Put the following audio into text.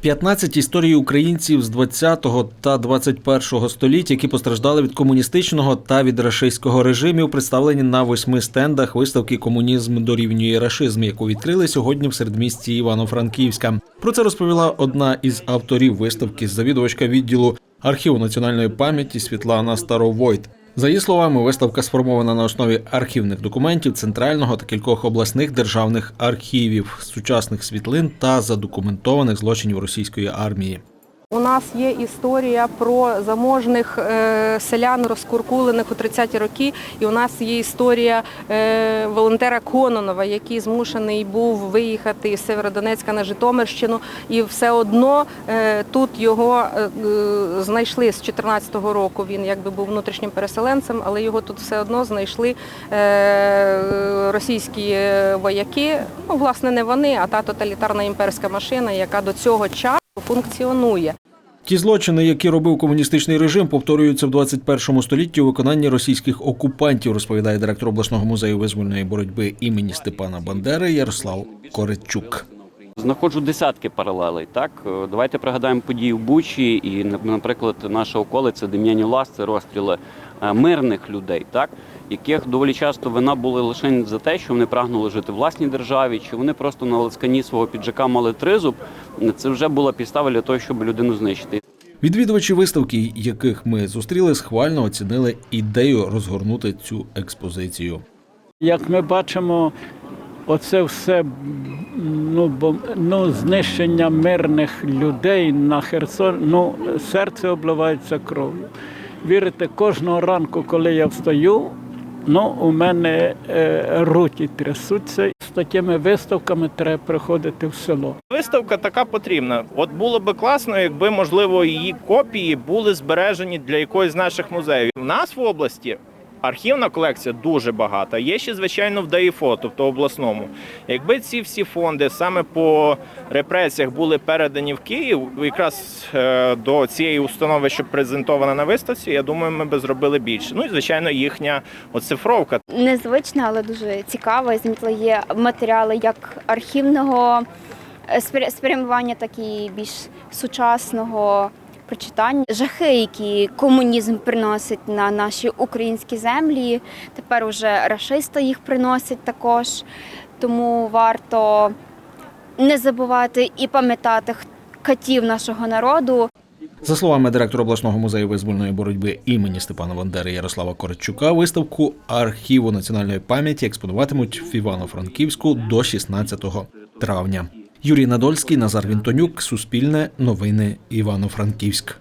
15 історій українців з 20 та 21 століть, які постраждали від комуністичного та від рашистського режимів, представлені на восьми стендах виставки Комунізм дорівнює рашизм, яку відкрили сьогодні в середмісті Івано-Франківська. Про це розповіла одна із авторів виставки, завідувачка відділу архіву національної пам'яті Світлана Старовойт. За її словами, виставка сформована на основі архівних документів центрального та кількох обласних державних архівів, сучасних світлин та задокументованих злочинів російської армії. Нас є історія про заможних е, селян, розкуркулених у 30-ті роки. І у нас є історія е, волонтера Кононова, який змушений був виїхати з Северодонецька на Житомирщину, і все одно е, тут його знайшли з 14-го року. Він якби був внутрішнім переселенцем, але його тут все одно знайшли російські вояки. Ну, власне, не вони, а та тоталітарна імперська машина, яка до цього часу функціонує. Ті злочини, які робив комуністичний режим, повторюються в 21 столітті у виконанні російських окупантів, розповідає директор обласного музею визвольної боротьби імені Степана Бандери Ярослав Коречук. Знаходжу десятки паралелей. Так, Е, давайте пригадаємо події в Бучі, і, наприклад, наша околиця Дем'яні Лас розстріли мирних людей, так, яких доволі часто вина були лише за те, що вони прагнули жити в власній державі, чи вони просто на лискані свого піджака мали тризуб. Це вже була підстава для того, щоб людину знищити. Відвідувачі виставки, яких ми зустріли, схвально оцінили ідею розгорнути цю експозицію. Як ми бачимо, оце все ну, бо, ну, знищення мирних людей на Херсон, ну, серце обливається кров'ю. Вірите, кожного ранку, коли я встаю, ну, у мене е, руки трясуться. З такими виставками треба приходити в село. Виставка така потрібна. От було би класно, якби можливо її копії були збережені для якоїсь з наших музеїв. У нас в області архівна колекція дуже багата. Є ще звичайно в ДАІФО, тобто обласному. Якби ці всі фонди саме по репресіях були передані в Київ, якраз е, до цієї установи, що презентована на виставці, я думаю, ми би зробили більше. Ну і звичайно, їхня оцифровка. незвична, але дуже цікава. Замітила є матеріали як архівного е, спря- спрямування, так і більш сучасного прочитання. Жахи, які комунізм приносить на наші українські землі. Тепер уже рашисти їх приносять також. Тому варто не забувати і пам'ятати катів нашого народу. За словами директора обласного музею визвольної боротьби імені Степана Бандери Ярослава Корчука, виставку архіву національної пам'яті експонуватимуть в Івано-Франківську до 16 травня. Юрій Надольський, Назар Вінтонюк, Суспільне, Новини Івано-Франківськ.